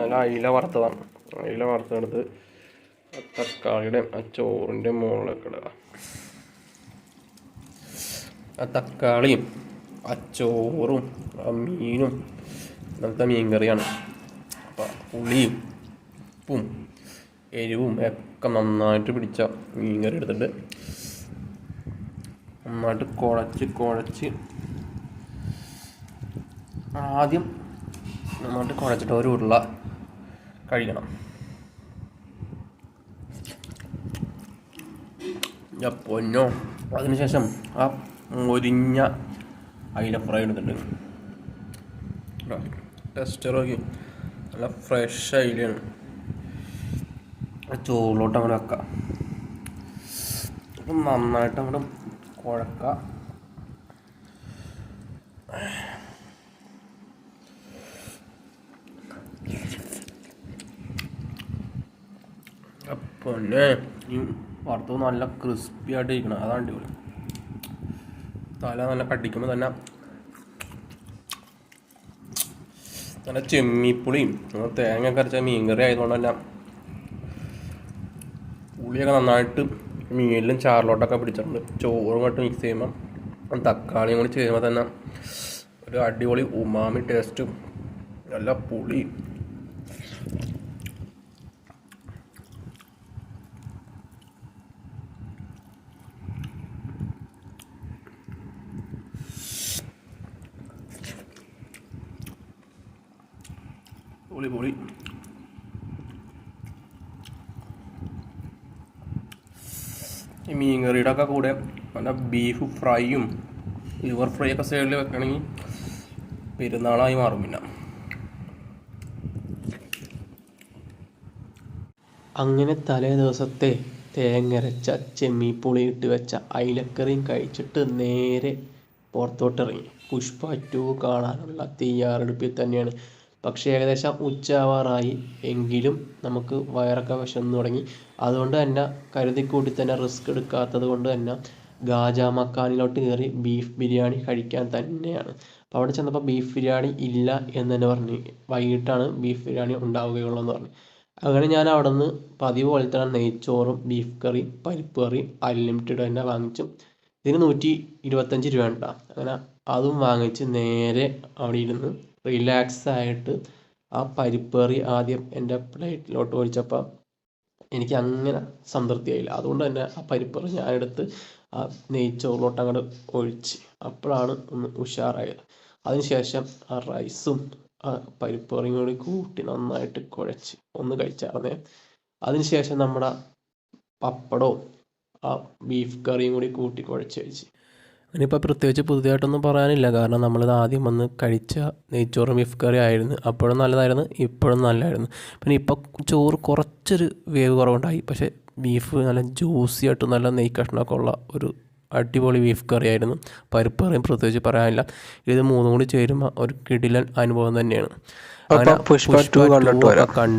നല്ല അയില വറുത്തതാണ്. അയില വറുത്തെടുത്ത് തക്കാളിയുടെ ആ ചോറിന്റെ മുകളിലൊക്കെ ഇടുക. ആ തക്കാളിയും ആ ചോറും ആ മീനും നല്ല മീൻ കറിയാണ് അപ്പം പുളിയും ഉപ്പും എരിവും ഒക്കെ നന്നായിട്ട് പിടിച്ച മീൻ കറി എടുത്തിട്ട് നന്നായിട്ട് കുഴച്ച് കുഴച്ച് ആദ്യം നന്നായിട്ട് കുഴച്ചിട്ട് ഒരു ഉരുള കഴിക്കണം. പൊന്നോ. അതിനുശേഷം ആ മൊരിഞ്ഞ അയില ഫ്രൈ എടുത്തിട്ടുണ്ട് ടെസ്റ്റർ നോക്കി നല്ല ഫ്രഷ് അയിലയാണ് ആ ചോറിലോട്ട് അങ്ങനെ വെക്കാം. നന്നായിട്ട് അങ്ങോട്ട് കുഴക്കുക പിന്നെ ഈ വറുത്തത് നല്ല ക്രിസ്പി ആയിട്ട് ഇരിക്കണം. അതാണ് അടിപൊളി. തല നല്ല കടിക്കുമ്പോൾ തന്നെ നല്ല ചെമ്മിപ്പുളിയും തേങ്ങ കരച്ച മീൻകറി ആയതുകൊണ്ട് തന്നെ പുളിയൊക്കെ നന്നായിട്ട് മീനിലും ചാറിലോട്ടൊക്കെ പിടിച്ചിട്ടുണ്ട്. ചോറും കട്ട് മിക്സ് ചെയ്യുമ്പോൾ തക്കാളിയും കൂടി ചെയ്യുമ്പോൾ തന്നെ ഒരു അടിപൊളി ഉമാമി ടേസ്റ്റും നല്ല പുളി പൊളി പൊളി ഈ മീൻ കറിയുടെ ഒക്കെ കൂടെ നല്ല ബീഫ് ഫ്രൈയും ലിവർ ഫ്രൈ ഒക്കെ സൈഡിൽ വെക്കണമെങ്കിൽ പെരുന്നാളായി മാറും പിന്നെ. അങ്ങനെ തലേ ദിവസത്തെ തേങ്ങരച്ച ചെമ്മീപ്പുളി ഇട്ട് വെച്ച അയിലക്കറിയും കഴിച്ചിട്ട് നേരെ പുറത്തോട്ടിറങ്ങി. പുഷ്പ ടു കാണാനുള്ള തയ്യാറെടുപ്പിൽ തന്നെയാണ് പക്ഷേ ഏകദേശം ഉച്ചയാവാറായി എങ്കിലും നമുക്ക് വയറൊക്കെ വിശന്നു തുടങ്ങി. അതുകൊണ്ട് തന്നെ കരുതിക്കൂട്ടി തന്നെ റിസ്ക് എടുക്കാത്തത് കൊണ്ട് തന്നെ ഗാജ മക്കാനിലോട്ട് കയറി ബീഫ് ബിരിയാണി കഴിക്കാൻ തന്നെയാണ്. അപ്പോൾ അവിടെ ചെന്നപ്പോൾ ബീഫ് ബിരിയാണി ഇല്ല എന്ന് തന്നെ പറഞ്ഞു. വൈകിട്ടാണ് ബീഫ് ബിരിയാണി ഉണ്ടാവുകയുള്ളൂ എന്ന് പറഞ്ഞു. അങ്ങനെ ഞാൻ അവിടെ നിന്ന് പതിവ് പോലെ തന്നെ നെയ്ച്ചോറും ബീഫ് കറി പരിപ്പ് കറി അൺലിമിറ്റഡ് തന്നെ വാങ്ങിച്ചു. ഇതിന് നൂറ്റി ഇരുപത്തഞ്ച് രൂപ ഉണ്ടാ? അങ്ങനെ അതും വാങ്ങിച്ച് നേരെ അവിടെ ഇരുന്ന് റിലാക്സ് ആയിട്ട് ആ പരിപ്പ് കറി ആദ്യം എന്റെ പ്ലേറ്റിലോട്ട് ഒഴിച്ചപ്പോൾ എനിക്ക് അങ്ങനെ സംതൃപ്തിയായില്ല. അതുകൊണ്ട് തന്നെ ആ പരിപ്പ് കറി ഞാനെടുത്ത് ആ നെയ്ച്ചോറിലോട്ട് അങ്ങോട്ട് ഒഴിച്ച് അപ്പോഴാണ് ഒന്ന് ഉഷാറായത്. അതിനുശേഷം ആ റൈസും ആ പരിപ്പ് കറിയും കൂടി കൂട്ടി നന്നായിട്ട് കുഴച്ച് ഒന്ന് കഴിച്ചായിരുന്നേ അതിനുശേഷം നമ്മുടെ പപ്പടവും ആ ബീഫ് കറിയും കൂടി കൂട്ടി കുഴച്ച് കഴിച്ച്. ഇനിയിപ്പോൾ പ്രത്യേകിച്ച് പുതിയതായിട്ടൊന്നും പറയാനില്ല. കാരണം നമ്മളിത് ആദ്യം വന്ന് കഴിച്ച നെയ്ച്ചോറും ബീഫ് കറി ആയിരുന്നു. അപ്പോഴും നല്ലതായിരുന്നു ഇപ്പോഴും നല്ലതായിരുന്നു പിന്നെ ഇപ്പോൾ ചോറ് കുറച്ചൊരു വേവ് കുറവുണ്ടായി. പക്ഷേ ബീഫ് നല്ല ജ്യൂസി ആയിട്ട് നല്ല നെയ് കഷ്ണമൊക്കെ ഉള്ള ഒരു അടിപൊളി ബീഫ് കറി ആയിരുന്നു. പരിപ്പ് കറിയും പ്രത്യേകിച്ച് പറയാനില്ല. ഇത് മൂന്നും കൂടി ചേരുമ്പോൾ ഒരു കിടിലൻ അനുഭവം തന്നെയാണ്. അങ്ങനെ. കണ്ട്